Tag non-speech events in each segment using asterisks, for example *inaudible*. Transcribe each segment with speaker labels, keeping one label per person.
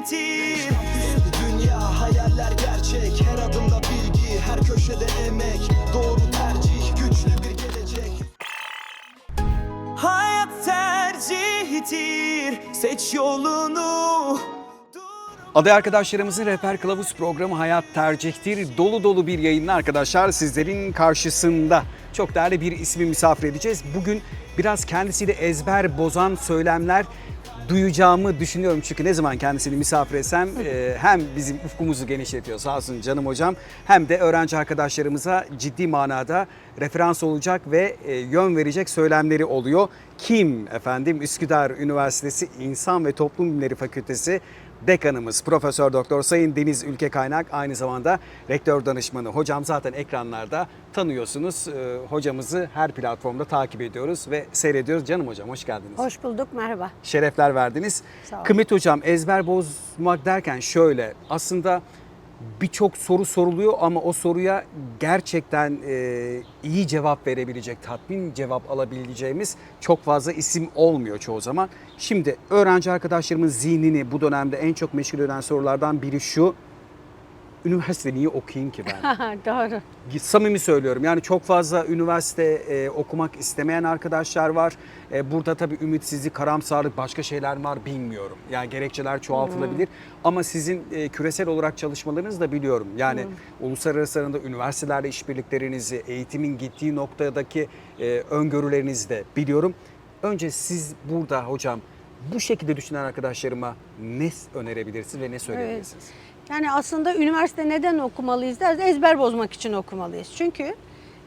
Speaker 1: yitir
Speaker 2: Dünya hayaller gerçek. Her adımda bilgi Her köşede emek. Doğru tercih Güçlü bir gelecek.
Speaker 1: Hayat tercihtir Seç yolunu.
Speaker 3: Aday arkadaşlarımızın Rehber Kılavuz programı Hayat Tercihtir. Dolu dolu bir yayınla arkadaşlar sizlerin karşısında. Çok değerli bir ismi misafir edeceğiz. Bugün biraz kendisiyle ezber bozan söylemler duyacağımı düşünüyorum. Çünkü ne zaman kendisini misafir etsem e, hem bizim ufkumuzu genişletiyor sağ olsun canım hocam hem de öğrenci arkadaşlarımıza ciddi manada referans olacak ve e, yön verecek söylemleri oluyor. Kim efendim Üsküdar Üniversitesi İnsan ve Toplum Bilimleri Fakültesi Dekanımız Profesör Doktor Sayın Deniz Ülke Kaynak aynı zamanda rektör danışmanı. Hocam zaten ekranlarda tanıyorsunuz. Ee, hocamızı her platformda takip ediyoruz ve seyrediyoruz. Canım hocam hoş geldiniz.
Speaker 4: Hoş bulduk, merhaba.
Speaker 3: Şerefler verdiniz.
Speaker 4: Sağ olun.
Speaker 3: Kıymet hocam ezber bozmak derken şöyle aslında birçok soru soruluyor ama o soruya gerçekten e, iyi cevap verebilecek, tatmin cevap alabileceğimiz çok fazla isim olmuyor çoğu zaman. Şimdi öğrenci arkadaşlarımın zihnini bu dönemde en çok meşgul eden sorulardan biri şu. Üniversite niye okuyayım ki ben? *laughs*
Speaker 4: Doğru.
Speaker 3: Samimi söylüyorum yani çok fazla üniversite e, okumak istemeyen arkadaşlar var. E, burada tabii ümitsizlik, karamsarlık, başka şeyler var bilmiyorum. Yani gerekçeler çoğaltılabilir. Ama sizin e, küresel olarak çalışmalarınızı da biliyorum. Yani uluslararası arasında üniversitelerle işbirliklerinizi, eğitimin gittiği noktadaki e, öngörülerinizi de biliyorum. Önce siz burada hocam bu şekilde düşünen arkadaşlarıma ne önerebilirsiniz ve ne söyleyebilirsiniz?
Speaker 4: Yani aslında üniversite neden okumalıyız derse ezber bozmak için okumalıyız. Çünkü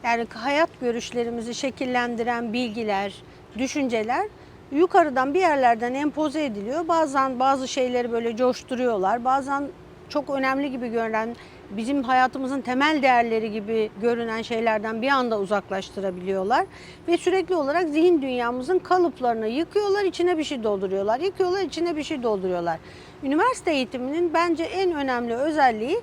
Speaker 4: yani hayat görüşlerimizi şekillendiren bilgiler, düşünceler yukarıdan bir yerlerden empoze ediliyor. Bazen bazı şeyleri böyle coşturuyorlar. Bazen çok önemli gibi görünen bizim hayatımızın temel değerleri gibi görünen şeylerden bir anda uzaklaştırabiliyorlar ve sürekli olarak zihin dünyamızın kalıplarını yıkıyorlar, içine bir şey dolduruyorlar. Yıkıyorlar, içine bir şey dolduruyorlar. Üniversite eğitiminin bence en önemli özelliği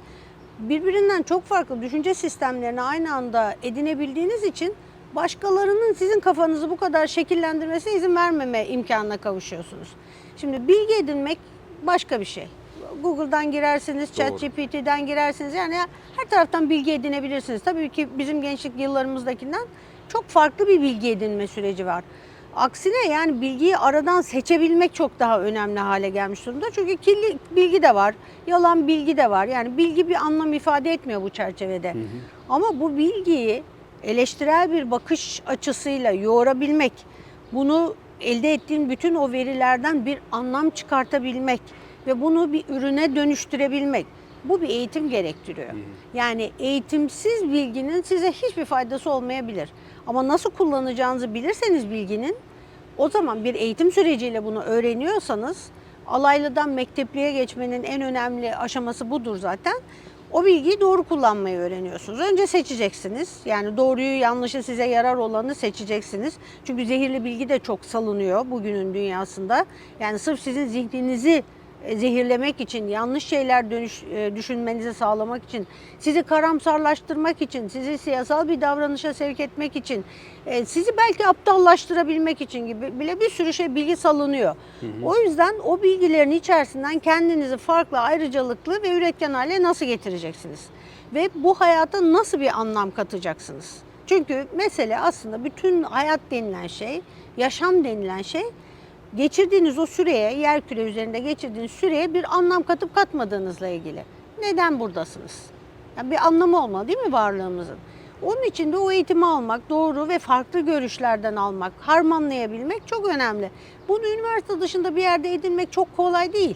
Speaker 4: birbirinden çok farklı düşünce sistemlerini aynı anda edinebildiğiniz için başkalarının sizin kafanızı bu kadar şekillendirmesine izin vermeme imkanına kavuşuyorsunuz. Şimdi bilgi edinmek başka bir şey. Google'dan girersiniz. ChatGPT'den girersiniz. Yani her taraftan bilgi edinebilirsiniz. Tabii ki bizim gençlik yıllarımızdakinden çok farklı bir bilgi edinme süreci var. Aksine yani bilgiyi aradan seçebilmek çok daha önemli hale gelmiş durumda. Çünkü kirli bilgi de var, yalan bilgi de var. Yani bilgi bir anlam ifade etmiyor bu çerçevede. Ama bu bilgiyi eleştirel bir bakış açısıyla yoğurabilmek, bunu elde ettiğin bütün o verilerden bir anlam çıkartabilmek ve bunu bir ürüne dönüştürebilmek. Bu bir eğitim gerektiriyor. Yani eğitimsiz bilginin size hiçbir faydası olmayabilir. Ama nasıl kullanacağınızı bilirseniz bilginin o zaman bir eğitim süreciyle bunu öğreniyorsanız alaylıdan mektepliğe geçmenin en önemli aşaması budur zaten. O bilgiyi doğru kullanmayı öğreniyorsunuz. Önce seçeceksiniz. Yani doğruyu yanlışı size yarar olanı seçeceksiniz. Çünkü zehirli bilgi de çok salınıyor bugünün dünyasında. Yani sırf sizin zihninizi zehirlemek için, yanlış şeyler dönüş, e, düşünmenizi sağlamak için, sizi karamsarlaştırmak için, sizi siyasal bir davranışa sevk etmek için, e, sizi belki aptallaştırabilmek için gibi bile bir sürü şey bilgi salınıyor. O yüzden o bilgilerin içerisinden kendinizi farklı, ayrıcalıklı ve üretken hale nasıl getireceksiniz? Ve bu hayata nasıl bir anlam katacaksınız? Çünkü mesele aslında bütün hayat denilen şey, yaşam denilen şey geçirdiğiniz o süreye, yer küre üzerinde geçirdiğiniz süreye bir anlam katıp katmadığınızla ilgili. Neden buradasınız? Yani bir anlamı olmalı değil mi varlığımızın? Onun için de o eğitimi almak, doğru ve farklı görüşlerden almak, harmanlayabilmek çok önemli. Bunu üniversite dışında bir yerde edinmek çok kolay değil.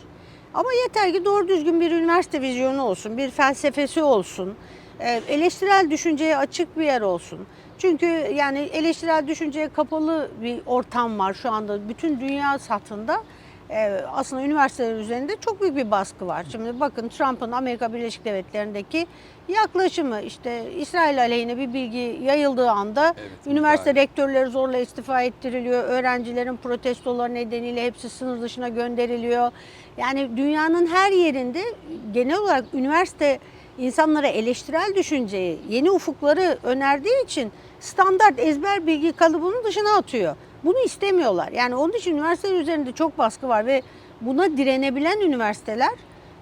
Speaker 4: Ama yeter ki doğru düzgün bir üniversite vizyonu olsun, bir felsefesi olsun, e, eleştirel düşünceye açık bir yer olsun. Çünkü yani eleştirel düşünceye kapalı bir ortam var şu anda bütün dünya satında. Ee, aslında üniversiteler üzerinde çok büyük bir baskı var. Şimdi bakın Trump'ın Amerika Birleşik Devletleri'ndeki yaklaşımı işte İsrail aleyhine bir bilgi yayıldığı anda
Speaker 3: Evet,
Speaker 4: üniversite
Speaker 3: müdahale.
Speaker 4: rektörleri zorla istifa ettiriliyor. Öğrencilerin protestoları nedeniyle hepsi sınır dışına gönderiliyor. Yani dünyanın her yerinde genel olarak üniversite insanlara eleştirel düşünceyi, yeni ufukları önerdiği için standart ezber bilgi kalıbının dışına atıyor. Bunu istemiyorlar. Yani onun için üniversiteler üzerinde çok baskı var ve buna direnebilen üniversiteler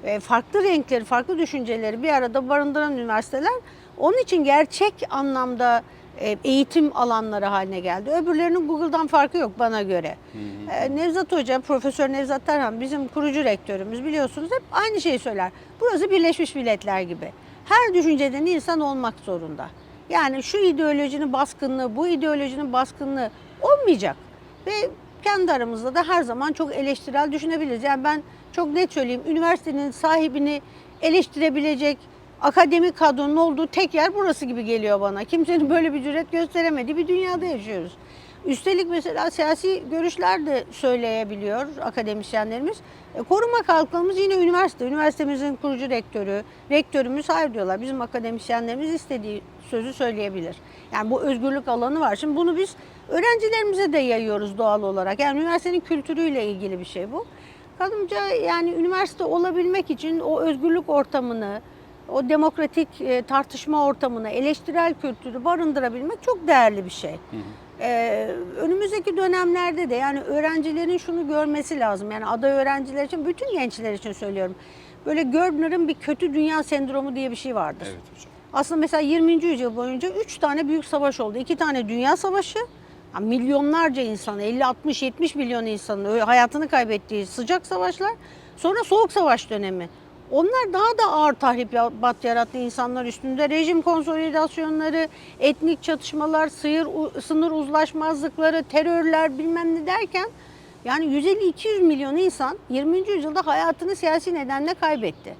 Speaker 4: ve farklı renkleri, farklı düşünceleri bir arada barındıran üniversiteler onun için gerçek anlamda e, eğitim alanları haline geldi. Öbürlerinin Google'dan farkı yok bana göre. E, Nevzat Hoca, Profesör Nevzat Tarhan bizim kurucu rektörümüz biliyorsunuz hep aynı şeyi söyler. Burası Birleşmiş Milletler gibi. Her düşünceden insan olmak zorunda. Yani şu ideolojinin baskınlığı, bu ideolojinin baskınlığı olmayacak. Ve kendi aramızda da her zaman çok eleştirel düşünebiliriz. Yani ben çok net söyleyeyim, üniversitenin sahibini eleştirebilecek akademik kadronun olduğu tek yer burası gibi geliyor bana. Kimsenin böyle bir cüret gösteremediği bir dünyada yaşıyoruz. Üstelik mesela siyasi görüşler de söyleyebiliyor akademisyenlerimiz. E, koruma kalkmamız yine üniversite. Üniversitemizin kurucu rektörü, rektörümüz hayır diyorlar. Bizim akademisyenlerimiz istediği sözü söyleyebilir. Yani bu özgürlük alanı var. Şimdi bunu biz öğrencilerimize de yayıyoruz doğal olarak. Yani üniversitenin kültürüyle ilgili bir şey bu. Kanımca yani üniversite olabilmek için o özgürlük ortamını, o demokratik e, tartışma ortamını, eleştirel kültürü barındırabilmek çok değerli bir şey. Ee, önümüzdeki dönemlerde de yani öğrencilerin şunu görmesi lazım. Yani aday öğrenciler için, bütün gençler için söylüyorum. Böyle Görbner'in bir kötü dünya sendromu diye bir şey vardır.
Speaker 3: Evet hocam.
Speaker 4: Aslında mesela 20. yüzyıl boyunca 3 tane büyük savaş oldu. 2 tane dünya savaşı, yani milyonlarca insan, 50, 60, 70 milyon insanın hayatını kaybettiği sıcak savaşlar. Sonra soğuk savaş dönemi. Onlar daha da ağır tahribat yarattı insanlar üstünde. Rejim konsolidasyonları, etnik çatışmalar, sıyır, sınır uzlaşmazlıkları, terörler bilmem ne derken yani 150-200 milyon insan 20. yüzyılda hayatını siyasi nedenle kaybetti.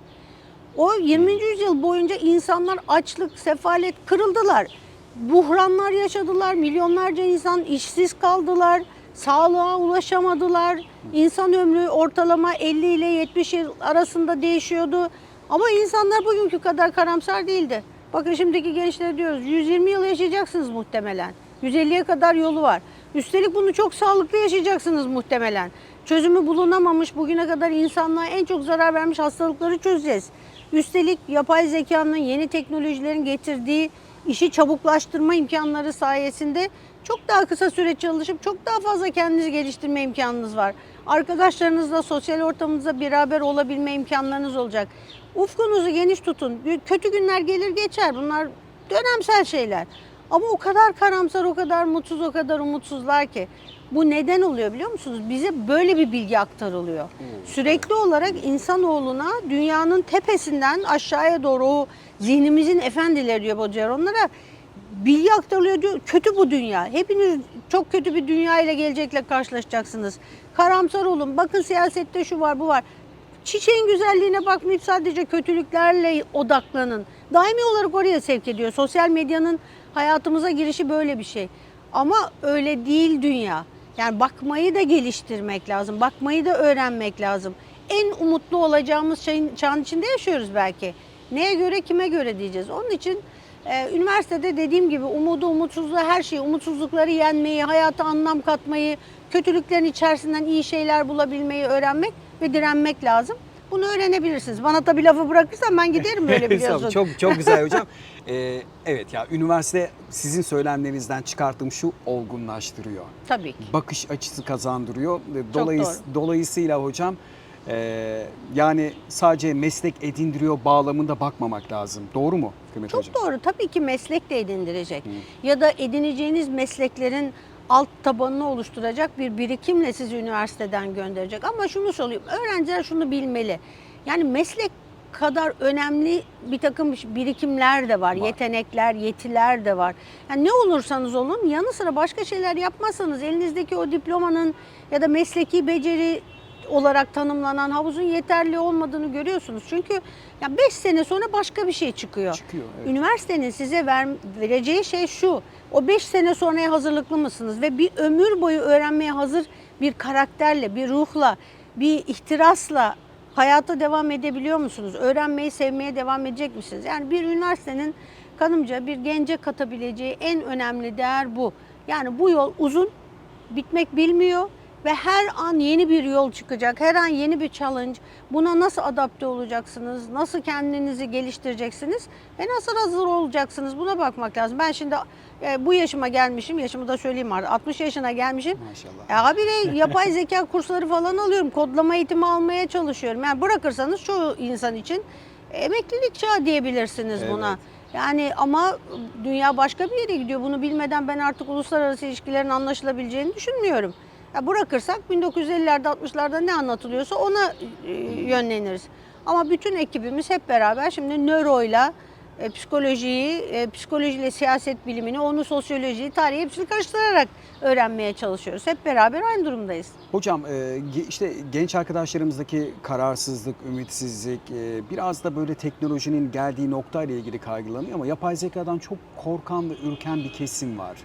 Speaker 4: O 20. yüzyıl boyunca insanlar açlık, sefalet kırıldılar. Buhranlar yaşadılar. Milyonlarca insan işsiz kaldılar. Sağlığa ulaşamadılar. İnsan ömrü ortalama 50 ile 70 yıl arasında değişiyordu. Ama insanlar bugünkü kadar karamsar değildi. Bakın şimdiki gençlere diyoruz 120 yıl yaşayacaksınız muhtemelen. 150'ye kadar yolu var. Üstelik bunu çok sağlıklı yaşayacaksınız muhtemelen. Çözümü bulunamamış bugüne kadar insanlığa en çok zarar vermiş hastalıkları çözeceğiz. Üstelik yapay zekanın, yeni teknolojilerin getirdiği işi çabuklaştırma imkanları sayesinde çok daha kısa süre çalışıp çok daha fazla kendinizi geliştirme imkanınız var. Arkadaşlarınızla, sosyal ortamınızda beraber olabilme imkanlarınız olacak. Ufkunuzu geniş tutun. Kötü günler gelir geçer. Bunlar dönemsel şeyler. Ama o kadar karamsar, o kadar mutsuz, o kadar umutsuzlar ki. Bu neden oluyor biliyor musunuz? Bize böyle bir bilgi aktarılıyor. Sürekli olarak insanoğluna dünyanın tepesinden aşağıya doğru o zihnimizin efendileri diyor Baudelaire onlara bilgi aktarılıyor diyor. Kötü bu dünya. Hepiniz çok kötü bir dünya ile gelecekle karşılaşacaksınız. Karamsar olun. Bakın siyasette şu var bu var. Çiçeğin güzelliğine bakmayıp sadece kötülüklerle odaklanın. Daimi olarak oraya sevk ediyor. Sosyal medyanın hayatımıza girişi böyle bir şey. Ama öyle değil dünya. Yani bakmayı da geliştirmek lazım. Bakmayı da öğrenmek lazım. En umutlu olacağımız şeyin çağın içinde yaşıyoruz belki. Neye göre kime göre diyeceğiz. Onun için e, üniversitede dediğim gibi umudu, umutsuzluğu her şeyi, umutsuzlukları yenmeyi, hayata anlam katmayı, kötülüklerin içerisinden iyi şeyler bulabilmeyi öğrenmek ve direnmek lazım. Bunu öğrenebilirsiniz. Bana tabii lafı bırakırsan ben giderim böyle *laughs* biliyorsun.
Speaker 3: çok çok güzel *laughs* hocam. Ee, evet ya üniversite sizin söylemlerinizden çıkarttığım şu olgunlaştırıyor.
Speaker 4: Tabii ki.
Speaker 3: bakış açısı kazandırıyor. Dolayıs- dolayısıyla hocam e, yani sadece meslek edindiriyor bağlamında bakmamak lazım. Doğru mu Kıymet
Speaker 4: Çok
Speaker 3: hocam?
Speaker 4: doğru. Tabii ki meslek de edindirecek. Ya da edineceğiniz mesleklerin alt tabanını oluşturacak bir birikimle sizi üniversiteden gönderecek. Ama şunu söyleyeyim. Öğrenciler şunu bilmeli. Yani meslek kadar önemli bir takım birikimler de var.
Speaker 3: Var.
Speaker 4: Yetenekler, yetiler de var. Yani ne olursanız olun yanı sıra başka şeyler yapmazsanız elinizdeki o diplomanın ya da mesleki beceri olarak tanımlanan havuzun yeterli olmadığını görüyorsunuz. Çünkü ya 5 sene sonra başka bir şey çıkıyor.
Speaker 3: Çıkıyor, evet.
Speaker 4: Üniversitenin size ver, vereceği şey şu. O 5 sene sonraya hazırlıklı mısınız ve bir ömür boyu öğrenmeye hazır bir karakterle, bir ruhla, bir ihtirasla hayata devam edebiliyor musunuz? Öğrenmeyi, sevmeye devam edecek misiniz? Yani bir üniversitenin kanımca bir gence katabileceği en önemli değer bu. Yani bu yol uzun, bitmek bilmiyor Ve her an yeni bir yol çıkacak, her an yeni bir challenge. Buna nasıl adapte olacaksınız, nasıl kendinizi geliştireceksiniz ve nasıl hazır olacaksınız buna bakmak lazım. Ben şimdi e, bu yaşıma gelmişim, yaşımı da söyleyeyim artık 60 yaşına gelmişim.
Speaker 3: Maşallah.
Speaker 4: Ya habire yapay zeka kursları falan alıyorum, kodlama eğitimi almaya çalışıyorum. Yani bırakırsanız çoğu insan için emeklilik çağı diyebilirsiniz buna.
Speaker 3: Evet.
Speaker 4: Yani ama dünya başka bir yere gidiyor. Bunu bilmeden ben artık uluslararası ilişkilerin anlaşılabileceğini düşünmüyorum. Ya bırakırsak 1950'lerde 60'larda ne anlatılıyorsa ona e, yönleniriz. Ama bütün ekibimiz hep beraber şimdi nöroyla e, psikolojiyi, e, psikolojiyle siyaset bilimini, onu sosyolojiyi, tarihi hepsini karıştırarak öğrenmeye çalışıyoruz. Hep beraber aynı durumdayız.
Speaker 3: Hocam e, işte genç arkadaşlarımızdaki kararsızlık, ümitsizlik, e, biraz da böyle teknolojinin geldiği nokta ile ilgili kaygılanıyor ama yapay zekadan çok korkan ve ürken bir kesim var.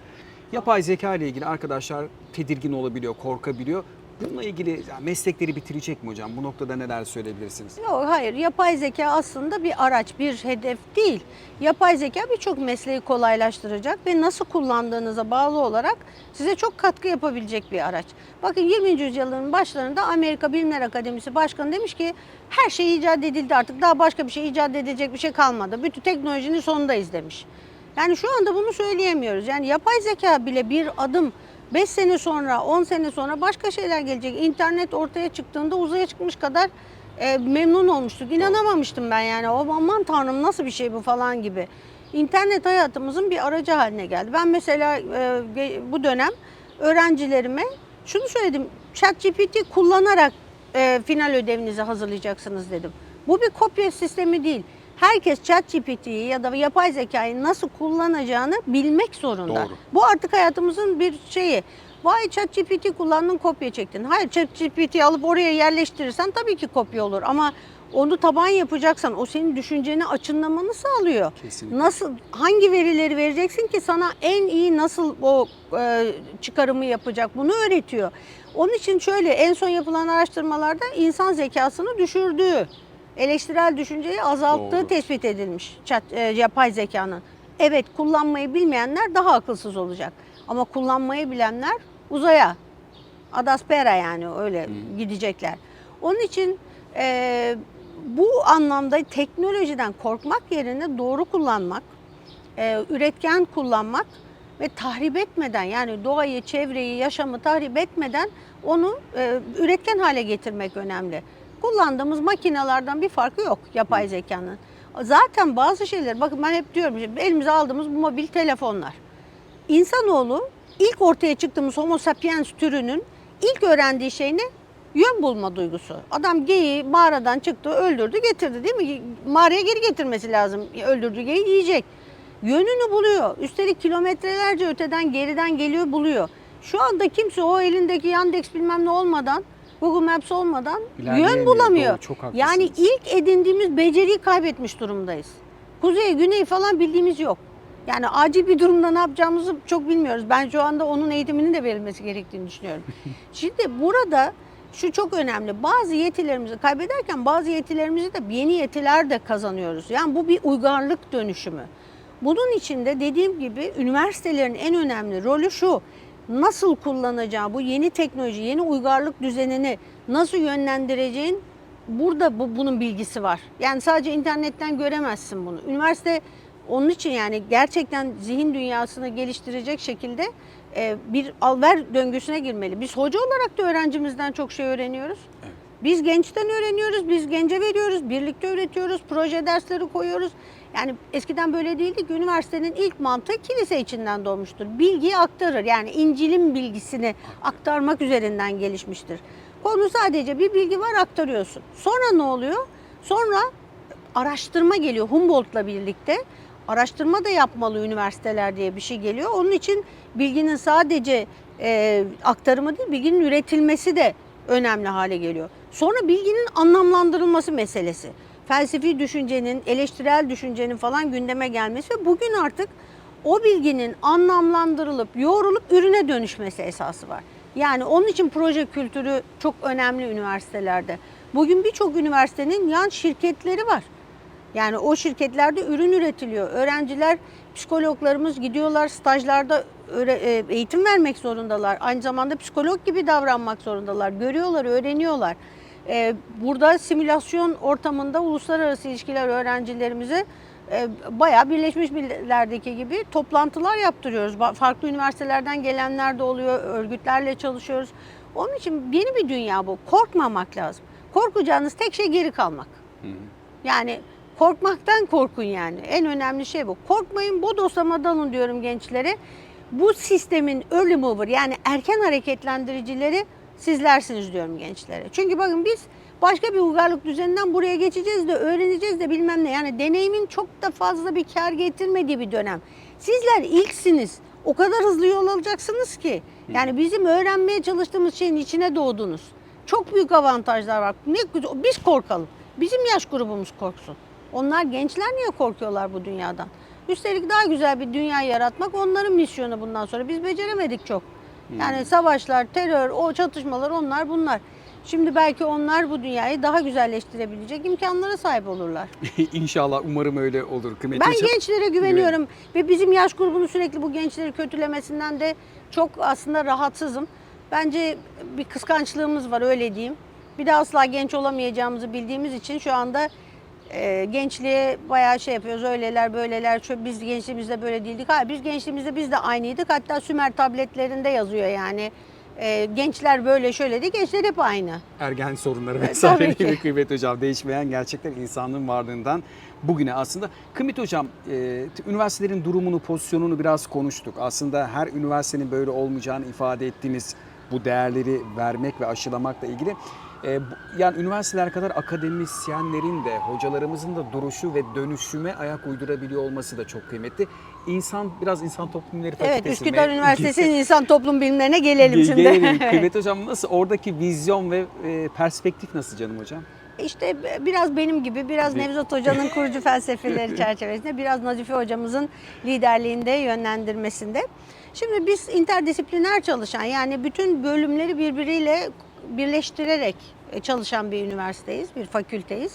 Speaker 3: Yapay zeka ile ilgili arkadaşlar tedirgin olabiliyor, korkabiliyor. Bununla ilgili meslekleri bitirecek mi hocam? Bu noktada neler söyleyebilirsiniz?
Speaker 4: Yok hayır yapay zeka aslında bir araç, bir hedef değil. Yapay zeka birçok mesleği kolaylaştıracak ve nasıl kullandığınıza bağlı olarak size çok katkı yapabilecek bir araç. Bakın 20. yüzyılın başlarında Amerika Bilimler Akademisi Başkanı demiş ki her şey icat edildi artık daha başka bir şey icat edilecek bir şey kalmadı. Bütün teknolojinin sonundayız demiş. Yani şu anda bunu söyleyemiyoruz. Yani yapay zeka bile bir adım 5 sene sonra, 10 sene sonra başka şeyler gelecek. İnternet ortaya çıktığında uzaya çıkmış kadar e, memnun olmuştuk. İnanamamıştım ben yani. O aman tanrım nasıl bir şey bu falan gibi. İnternet hayatımızın bir aracı haline geldi. Ben mesela e, bu dönem öğrencilerime şunu söyledim. ChatGPT kullanarak e, final ödevinizi hazırlayacaksınız dedim. Bu bir kopya sistemi değil. Herkes ChatGPT'yi ya da yapay zekayı nasıl kullanacağını bilmek zorunda.
Speaker 3: Doğru.
Speaker 4: Bu artık hayatımızın bir şeyi. Vay ChatGPT kullandın kopya çektin. Hayır ChatGPT'yi alıp oraya yerleştirirsen tabii ki kopya olur ama onu taban yapacaksan o senin düşünceni açınlamanı sağlıyor.
Speaker 3: Kesinlikle.
Speaker 4: Nasıl hangi verileri vereceksin ki sana en iyi nasıl o e, çıkarımı yapacak bunu öğretiyor. Onun için şöyle en son yapılan araştırmalarda insan zekasını düşürdüğü, eleştirel düşünceyi azalttığı
Speaker 3: Doğru.
Speaker 4: tespit edilmiş chat, e, yapay zekanın. Evet kullanmayı bilmeyenler daha akılsız olacak. Ama kullanmayı bilenler uzaya, adaspera yani öyle gidecekler. Onun için e, bu anlamda teknolojiden korkmak yerine doğru kullanmak, e, üretken kullanmak ve tahrip etmeden yani doğayı, çevreyi, yaşamı tahrip etmeden onu e, üretken hale getirmek önemli. Kullandığımız makinelerden bir farkı yok yapay zekanın. Zaten bazı şeyler, bakın ben hep diyorum elimize aldığımız bu mobil telefonlar. İnsanoğlu ilk ortaya çıktığımız Homo sapiens türünün ilk öğrendiği şey ne? Yön bulma duygusu. Adam geyiği mağaradan çıktı, öldürdü, getirdi değil mi? Mağaraya geri getirmesi lazım. Öldürdüğü geyiği yiyecek. Yönünü buluyor. Üstelik kilometrelerce öteden geriden geliyor, buluyor. Şu anda kimse o elindeki Yandex bilmem ne olmadan, Google Maps olmadan yön bulamıyor.
Speaker 3: Doğru, çok haklısınız.
Speaker 4: yani ilk edindiğimiz beceriyi kaybetmiş durumdayız. Kuzey, güney falan bildiğimiz yok. Yani acil bir durumda ne yapacağımızı çok bilmiyoruz. Ben şu anda onun eğitiminin de verilmesi gerektiğini düşünüyorum. *laughs* Şimdi burada şu çok önemli. Bazı yetilerimizi kaybederken bazı yetilerimizi de yeni yetiler de kazanıyoruz. Yani bu bir uygarlık dönüşümü. Bunun için de dediğim gibi üniversitelerin en önemli rolü şu. Nasıl kullanacağı bu yeni teknoloji, yeni uygarlık düzenini nasıl yönlendireceğin burada bu, bunun bilgisi var. Yani sadece internetten göremezsin bunu. Üniversite onun için yani gerçekten zihin dünyasını geliştirecek şekilde e, bir alver döngüsüne girmeli. Biz hoca olarak da öğrencimizden çok şey öğreniyoruz. Biz gençten öğreniyoruz, biz gence veriyoruz, birlikte öğretiyoruz, proje dersleri koyuyoruz. Yani eskiden böyle değildi ki üniversitenin ilk mantığı kilise içinden doğmuştur. Bilgiyi aktarır yani İncil'in bilgisini aktarmak üzerinden gelişmiştir. Konu sadece bir bilgi var aktarıyorsun. Sonra ne oluyor? Sonra araştırma geliyor Humboldt'la birlikte. Araştırma da yapmalı üniversiteler diye bir şey geliyor. Onun için bilginin sadece e, aktarımı değil, bilginin üretilmesi de önemli hale geliyor. Sonra bilginin anlamlandırılması meselesi. Felsefi düşüncenin, eleştirel düşüncenin falan gündeme gelmesi ve bugün artık o bilginin anlamlandırılıp, yoğrulup ürüne dönüşmesi esası var. Yani onun için proje kültürü çok önemli üniversitelerde. Bugün birçok üniversitenin yan şirketleri var. Yani o şirketlerde ürün üretiliyor. Öğrenciler, psikologlarımız gidiyorlar stajlarda e, eğitim vermek zorundalar. Aynı zamanda psikolog gibi davranmak zorundalar. Görüyorlar, öğreniyorlar. E, Burada simülasyon ortamında uluslararası ilişkiler öğrencilerimize bayağı Birleşmiş Milletler'deki gibi toplantılar yaptırıyoruz. Farklı üniversitelerden gelenler de oluyor, örgütlerle çalışıyoruz. Onun için yeni bir dünya bu. Korkmamak lazım. Korkacağınız tek şey geri kalmak. Yani korkmaktan korkun yani. En önemli şey bu. Korkmayın, bodoslama dalın diyorum gençlere. Bu sistemin early mover yani erken hareketlendiricileri sizlersiniz diyorum gençlere. Çünkü bakın biz başka bir uygarlık düzeninden buraya geçeceğiz de öğreneceğiz de bilmem ne. Yani deneyimin çok da fazla bir kar getirmediği bir dönem. Sizler ilksiniz. O kadar hızlı yol alacaksınız ki. Yani bizim öğrenmeye çalıştığımız şeyin içine doğdunuz. Çok büyük avantajlar var. Ne güzel- biz korkalım. Bizim yaş grubumuz korksun. Onlar gençler niye korkuyorlar bu dünyadan? Üstelik daha güzel bir dünya yaratmak onların misyonu bundan sonra. Biz beceremedik çok. Yani savaşlar, terör, o çatışmalar onlar bunlar. Şimdi belki onlar bu dünyayı daha güzelleştirebilecek imkanlara sahip olurlar. *laughs*
Speaker 3: İnşallah umarım öyle olur kıymetli
Speaker 4: Ben
Speaker 3: hocam.
Speaker 4: gençlere güveniyorum ve bizim yaş grubunu sürekli bu gençleri kötülemesinden de çok aslında rahatsızım. Bence bir kıskançlığımız var öyle diyeyim. Bir de asla genç olamayacağımızı bildiğimiz için şu anda e, gençliğe bayağı şey yapıyoruz. Öyleler böyleler. Şu, biz gençliğimizde böyle değildik. Hayır biz gençliğimizde biz de aynıydık. Hatta Sümer tabletlerinde yazıyor yani. E, gençler böyle şöyle Gençler hep aynı.
Speaker 3: ergen sorunları *laughs*
Speaker 4: tabii
Speaker 3: vesaire
Speaker 4: ki.
Speaker 3: gibi kıymet hocam değişmeyen gerçekten insanlığın varlığından bugüne aslında. Kıymet hocam e, üniversitelerin durumunu pozisyonunu biraz konuştuk. Aslında her üniversitenin böyle olmayacağını ifade ettiğiniz bu değerleri vermek ve aşılamakla ilgili. E, yani üniversiteler kadar akademisyenlerin de hocalarımızın da duruşu ve dönüşüme ayak uydurabiliyor olması da çok kıymetli. İnsan biraz insan toplumları
Speaker 4: Evet
Speaker 3: fakültesi
Speaker 4: Üsküdar
Speaker 3: me-
Speaker 4: Üniversitesi'nin insan toplum bilimlerine gelelim
Speaker 3: Ge-
Speaker 4: şimdi.
Speaker 3: Gelelim. *laughs* Kıymet hocam nasıl oradaki vizyon ve e, perspektif nasıl canım hocam?
Speaker 4: İşte biraz benim gibi, biraz
Speaker 3: Bir-
Speaker 4: Nevzat Hoca'nın *laughs* kurucu felsefeleri çerçevesinde, biraz Nazife Hocamızın liderliğinde, yönlendirmesinde. Şimdi biz interdisipliner çalışan, yani bütün bölümleri birbiriyle birleştirerek çalışan bir üniversiteyiz, bir fakülteyiz.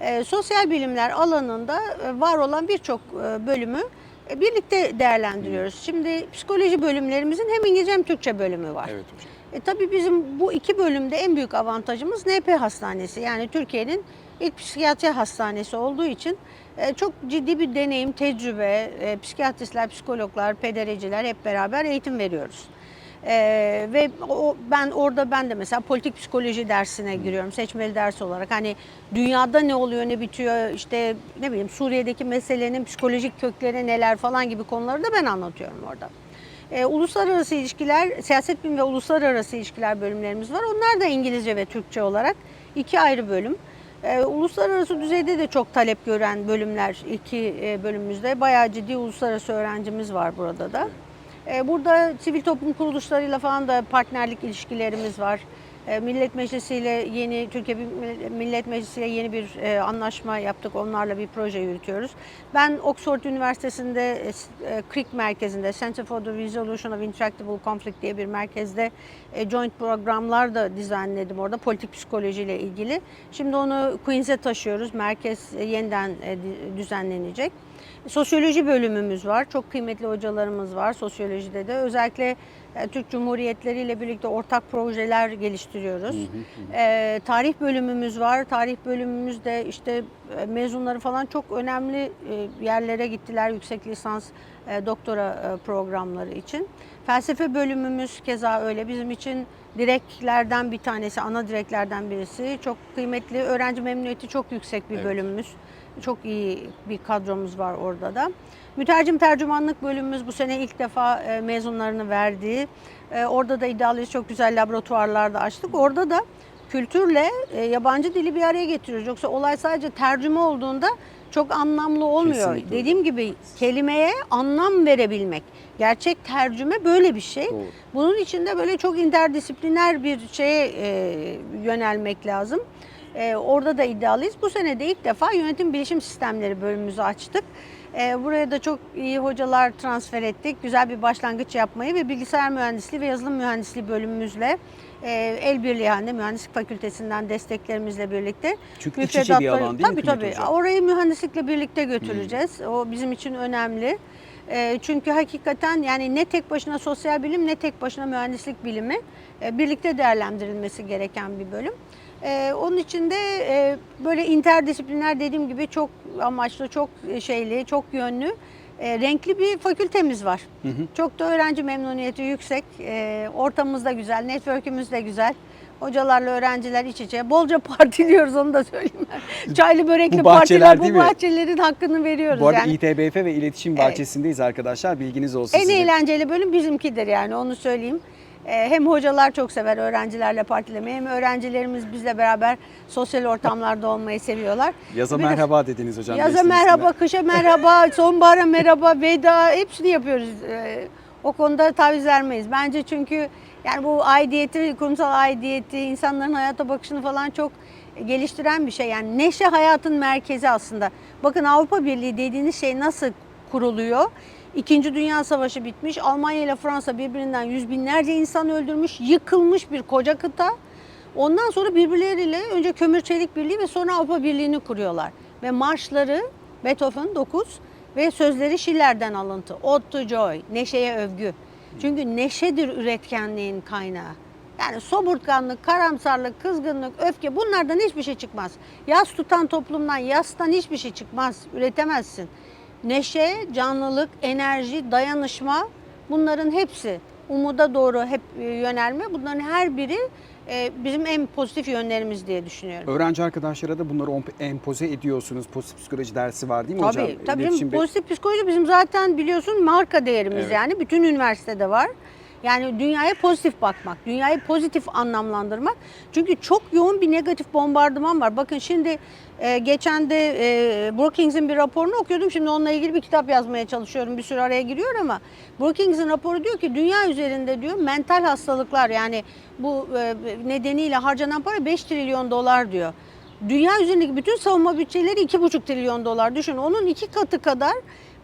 Speaker 4: Ee, sosyal bilimler alanında e, var olan birçok e, bölümü e, birlikte değerlendiriyoruz. Şimdi psikoloji bölümlerimizin hem İngilizce hem Türkçe bölümü var.
Speaker 3: Evet hocam.
Speaker 4: E, tabii bizim bu iki bölümde en büyük avantajımız NP Hastanesi. Yani Türkiye'nin ilk psikiyatri hastanesi olduğu için e, çok ciddi bir deneyim, tecrübe, e, psikiyatristler, psikologlar, pedereciler hep beraber eğitim veriyoruz. E, ve o, ben orada ben de mesela politik psikoloji dersine giriyorum seçmeli ders olarak. Hani dünyada ne oluyor ne bitiyor işte ne bileyim Suriye'deki meselenin psikolojik kökleri neler falan gibi konuları da ben anlatıyorum orada. E, uluslararası ilişkiler, siyaset bilimi ve uluslararası ilişkiler bölümlerimiz var. Onlar da İngilizce ve Türkçe olarak iki ayrı bölüm. E, uluslararası düzeyde de çok talep gören bölümler iki e, bölümümüzde. Bayağı ciddi uluslararası öğrencimiz var burada da. E, burada sivil toplum kuruluşlarıyla falan da partnerlik ilişkilerimiz var. E, Millet Meclisi ile yeni Türkiye Millet Meclisi ile yeni bir e, anlaşma yaptık. Onlarla bir proje yürütüyoruz. Ben Oxford Üniversitesi'nde e, e, CRIC merkezinde Center for the Resolution of Intractable Conflict diye bir merkezde e, joint programlar da dizaynladım orada politik psikoloji ile ilgili. Şimdi onu Queens'e taşıyoruz. Merkez yeniden düzenlenecek. Sosyoloji bölümümüz var. Çok kıymetli hocalarımız var sosyolojide de. Özellikle e, Türk Cumhuriyetleri ile birlikte ortak projeler geliştiriyoruz. E, tarih bölümümüz var. Tarih bölümümüzde işte e, mezunları falan çok önemli e, yerlere gittiler yüksek lisans, e, doktora programları için. Felsefe bölümümüz keza öyle. Bizim için direklerden bir tanesi, ana direklerden birisi. Çok kıymetli, öğrenci memnuniyeti çok yüksek bir
Speaker 3: Evet.
Speaker 4: bölümümüz. Çok iyi bir kadromuz var orada da. Mütercim tercümanlık bölümümüz bu sene ilk defa e, mezunlarını verdi. E, Orada da idealist çok güzel laboratuvarlar da açtık. Orada da kültürle e, yabancı dili bir araya getiriyoruz. Yoksa olay sadece tercüme olduğunda çok anlamlı olmuyor.
Speaker 3: Kesinlikle.
Speaker 4: Dediğim gibi kelimeye anlam verebilmek. Gerçek tercüme böyle bir şey.
Speaker 3: Doğru.
Speaker 4: Bunun için de böyle çok interdisipliner bir şeye e, yönelmek lazım. E, orada da iddialıyız. Bu sene de ilk defa yönetim bilişim sistemleri bölümümüzü açtık. E, buraya da çok iyi hocalar transfer ettik. Güzel bir başlangıç yapmayı ve bilgisayar mühendisliği ve yazılım mühendisliği bölümümüzle e, el birliği halinde mühendislik fakültesinden desteklerimizle birlikte.
Speaker 3: Çünkü iç içe bir alan değil mi
Speaker 4: tabii,
Speaker 3: Kıymet
Speaker 4: tabii.
Speaker 3: Hmm.
Speaker 4: Orayı mühendislikle birlikte götüreceğiz. O bizim için önemli. E, çünkü hakikaten yani ne tek başına sosyal bilim ne tek başına mühendislik bilimi e, birlikte değerlendirilmesi gereken bir bölüm. E, onun için de e, böyle interdisipliner dediğim gibi çok amaçlı, çok şeyli, çok yönlü, e, renkli bir fakültemiz var. Çok da öğrenci memnuniyeti yüksek, e, ortamımız da güzel, network'ümüz de güzel. Hocalarla öğrenciler iç içe. Bolca *laughs* partiliyoruz onu da söyleyeyim. Çaylı börekli
Speaker 3: Bu bahçeler
Speaker 4: partiler, bu bahçelerin hakkını veriyoruz.
Speaker 3: Bu arada
Speaker 4: yani.
Speaker 3: İTBF ve iletişim
Speaker 4: Evet.
Speaker 3: bahçesindeyiz arkadaşlar. Bilginiz olsun
Speaker 4: En
Speaker 3: sizin.
Speaker 4: eğlenceli bölüm bizimkidir yani onu söyleyeyim. Ee, Hem hocalar çok sever öğrencilerle partilemeyi hem öğrencilerimiz bizle beraber sosyal ortamlarda olmayı seviyorlar.
Speaker 3: Yaza
Speaker 4: Biraz-
Speaker 3: merhaba dediniz hocam.
Speaker 4: Yaza merhaba, kışa merhaba, *laughs* sonbahara merhaba, veda hepsini yapıyoruz. Ee, O konuda taviz vermeyiz. Bence çünkü yani bu aidiyeti, kurumsal aidiyeti, insanların hayata bakışını falan çok geliştiren bir şey. Yani neşe hayatın merkezi aslında. Bakın Avrupa Birliği dediğiniz şey nasıl kuruluyor? İkinci Dünya Savaşı bitmiş. Almanya ile Fransa birbirinden yüz binlerce insan öldürmüş. Yıkılmış bir koca kıta. Ondan sonra birbirleriyle önce Kömür Çelik Birliği ve sonra Avrupa Birliği'ni kuruyorlar. Ve marşları Beethoven 9 ve sözleri Schiller'den alıntı. Ode to Joy, neşeye övgü. Çünkü neşedir üretkenliğin kaynağı. Yani somurtkanlık, karamsarlık, kızgınlık, öfke bunlardan hiçbir şey çıkmaz. Yas tutan toplumdan, yastan hiçbir şey çıkmaz. Üretemezsin. Neşe, canlılık, enerji, dayanışma bunların hepsi umuda doğru hep e, yönelme. Bunların her biri e, bizim en pozitif yönlerimiz diye düşünüyorum.
Speaker 3: Öğrenci arkadaşlara da bunları empoze ediyorsunuz. Pozitif psikoloji dersi var değil mi
Speaker 4: Tabii,
Speaker 3: hocam?
Speaker 4: tabii.
Speaker 3: İletişim ve-
Speaker 4: Pozitif psikoloji bizim zaten biliyorsun marka değerimiz
Speaker 3: Evet.
Speaker 4: yani. Bütün üniversitede var. Yani dünyaya pozitif bakmak, dünyayı pozitif anlamlandırmak. Çünkü çok yoğun bir negatif bombardıman var. Bakın şimdi e, geçen de e, Brookings'in bir raporunu okuyordum. Şimdi onunla ilgili bir kitap yazmaya çalışıyorum. Bir sürü araya giriyor ama Brookings'in raporu diyor ki dünya üzerinde diyor mental hastalıklar yani bu e, nedeniyle harcanan para 5 trilyon dolar diyor. Dünya üzerindeki bütün savunma bütçeleri 2,5 trilyon dolar. Düşün onun iki katı kadar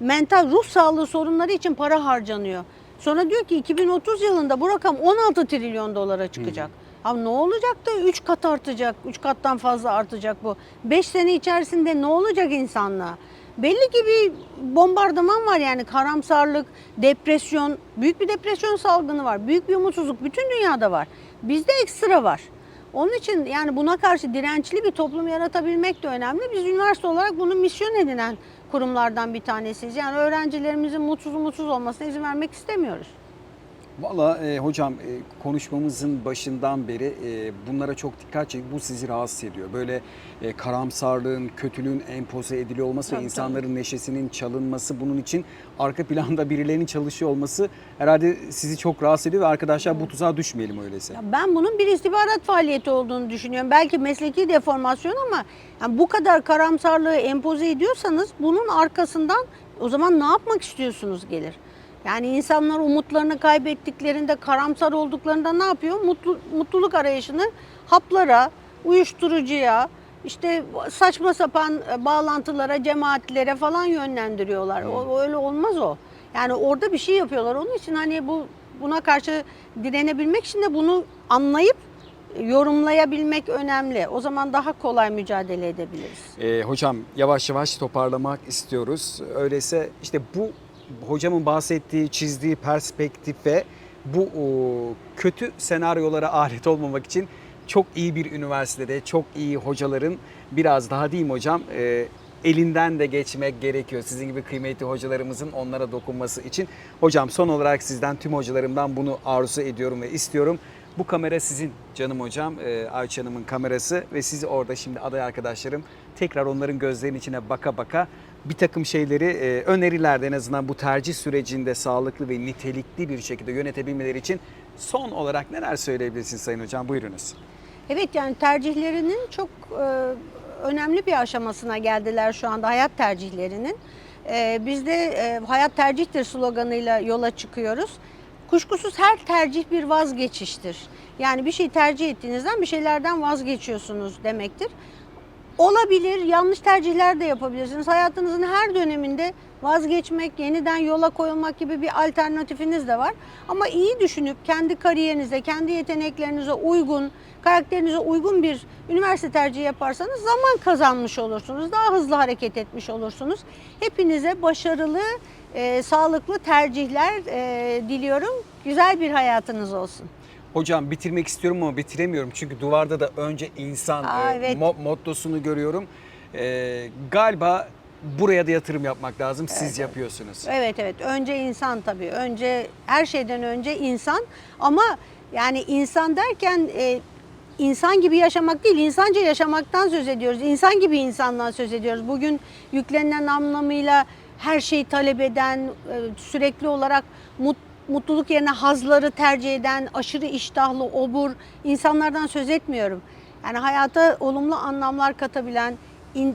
Speaker 4: mental ruh sağlığı sorunları için para harcanıyor. Sonra diyor ki 2030 yılında bu rakam 16 trilyon dolara çıkacak. Abi ne olacak da 3 kat artacak, 3 kattan fazla artacak bu. 5 sene içerisinde ne olacak insanlığa? Belli ki bir bombardıman var yani karamsarlık, depresyon, büyük bir depresyon salgını var. Büyük bir umutsuzluk bütün dünyada var. Bizde ekstra var. Onun için yani buna karşı dirençli bir toplum yaratabilmek de önemli. Biz üniversite olarak bunu misyon edinen kurumlardan bir tanesiyiz. Yani öğrencilerimizin mutsuz mutsuz olmasına izin vermek istemiyoruz.
Speaker 3: Valla e, hocam e, konuşmamızın başından beri e, bunlara çok dikkat çektik. Bu sizi rahatsız ediyor. Böyle e, karamsarlığın, kötülüğün empoze ediliyor olması
Speaker 4: Tabii,
Speaker 3: insanların neşesinin çalınması bunun için arka planda birilerinin çalışıyor olması herhalde sizi çok rahatsız ediyor ve arkadaşlar bu tuzağa düşmeyelim öyleyse.
Speaker 4: Ya ben bunun bir istihbarat faaliyeti olduğunu düşünüyorum. Belki mesleki deformasyon ama yani bu kadar karamsarlığı empoze ediyorsanız bunun arkasından o zaman ne yapmak istiyorsunuz gelir. Yani insanlar umutlarını kaybettiklerinde, karamsar olduklarında ne yapıyor? Mutlu, mutluluk arayışını haplara, uyuşturucuya, işte saçma sapan e, bağlantılara, cemaatlere falan yönlendiriyorlar. O, o öyle olmaz o. Yani orada bir şey yapıyorlar. Onun için hani bu buna karşı direnebilmek için de bunu anlayıp yorumlayabilmek önemli. O zaman daha kolay mücadele edebiliriz.
Speaker 3: E, hocam yavaş yavaş toparlamak istiyoruz. Öyleyse işte bu hocamın bahsettiği, çizdiği perspektife bu kötü senaryolara alet olmamak için çok iyi bir üniversitede, çok iyi hocaların biraz daha mi hocam? e, elinden de geçmek gerekiyor. Sizin gibi kıymetli hocalarımızın onlara dokunması için. Hocam son olarak sizden tüm hocalarımdan bunu arzu ediyorum ve istiyorum. Bu kamera sizin canım hocam, e, Ayça Hanım'ın kamerası ve siz orada şimdi aday arkadaşlarım tekrar onların gözlerinin içine baka baka bir takım şeyleri e, önerilerde en azından bu tercih sürecinde sağlıklı ve nitelikli bir şekilde yönetebilmeleri için son olarak neler söyleyebilirsiniz Sayın Hocam? Buyurunuz.
Speaker 4: Evet yani tercihlerinin çok e, önemli bir aşamasına geldiler şu anda hayat tercihlerinin. E, biz de e, hayat tercihtir sloganıyla yola çıkıyoruz. Kuşkusuz her tercih bir vazgeçiştir. Yani bir şey tercih ettiğinizden bir şeylerden vazgeçiyorsunuz demektir. Olabilir, yanlış tercihler de yapabilirsiniz. Hayatınızın her döneminde vazgeçmek, yeniden yola koyulmak gibi bir alternatifiniz de var. Ama iyi düşünüp kendi kariyerinize, kendi yeteneklerinize uygun, karakterinize uygun bir üniversite tercihi yaparsanız zaman kazanmış olursunuz. Daha hızlı hareket etmiş olursunuz. Hepinize başarılı, e, sağlıklı tercihler e, diliyorum. Güzel bir hayatınız olsun.
Speaker 3: Hocam bitirmek istiyorum ama bitiremiyorum. Çünkü duvarda da önce insan
Speaker 4: Aa,
Speaker 3: e,
Speaker 4: evet.
Speaker 3: mo- mottosunu görüyorum. E, galiba buraya da yatırım yapmak lazım. Siz yapıyorsunuz.
Speaker 4: Evet evet önce insan tabii önce her şeyden önce insan ama yani insan derken e, insan gibi yaşamak değil insanca yaşamaktan söz ediyoruz. İnsan gibi insandan söz ediyoruz. Bugün yüklenilen anlamıyla her şeyi talep eden e, sürekli olarak mut, mutluluk yerine hazları tercih eden aşırı iştahlı obur insanlardan söz etmiyorum. Yani hayata olumlu anlamlar katabilen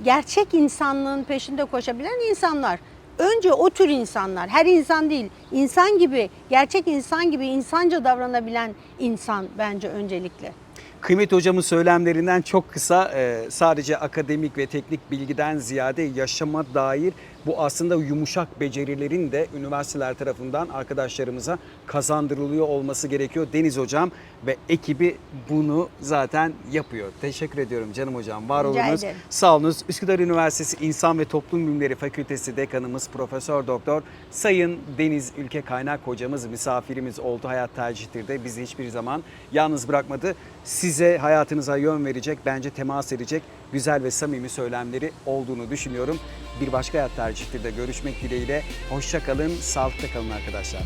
Speaker 4: gerçek insanlığın peşinde koşabilen insanlar. Önce o tür insanlar, her insan değil, insan gibi, gerçek insan gibi insanca davranabilen insan bence öncelikle.
Speaker 3: Kıymet hocamın söylemlerinden çok kısa e, sadece akademik ve teknik bilgiden ziyade yaşama dair bu aslında yumuşak becerilerin de üniversiteler tarafından arkadaşlarımıza kazandırılıyor olması gerekiyor. Deniz hocam ve ekibi bunu zaten yapıyor. Teşekkür ediyorum canım hocam. Var olunuz. Sağ olunuz. Üsküdar Üniversitesi İnsan ve Toplum Bilimleri Fakültesi Dekanımız Profesör Doktor Sayın Deniz Ülke Kaynak hocamız misafirimiz oldu. Hayat tercihtir bizi hiçbir zaman yalnız bırakmadı. Size hayatınıza yön verecek, bence temas edecek güzel ve samimi söylemleri olduğunu düşünüyorum. Bir başka hayat tercihtir de görüşmek dileğiyle. Hoşça kalın, sağlıkta kalın arkadaşlar.